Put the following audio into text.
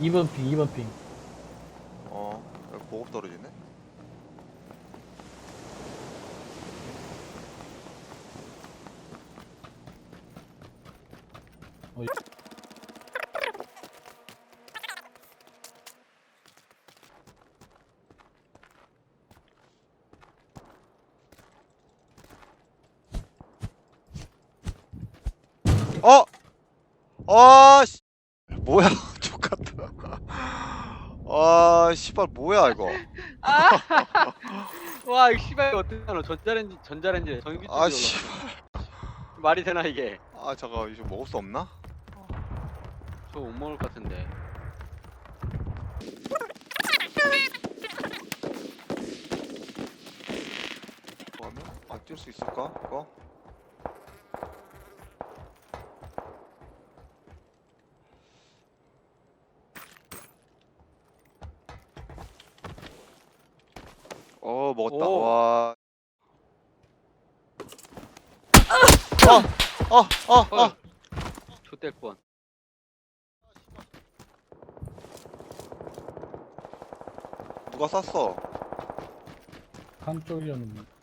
2번 핑 2번 핑 어 여기 보급 떨어지네 어, 어! 아, 씨. 뭐야. 아, 씨발, 뭐야, 이거. 아! 와, 이거 씨발 어떻게 전자레인지 전자레인지 전기 아, 쪽 씨. 말이 되나 이게? 아, 잠깐, 이거 먹을 수 없나? 저 못 먹을 것 같은데. 뭐 하면? 안뛸수 있을까, 이거? 어, 먹었다. 오. 와. 어, 어, 어, 어. 어. 좆될 뻔. 누가 쐈어? 한쪽이었는데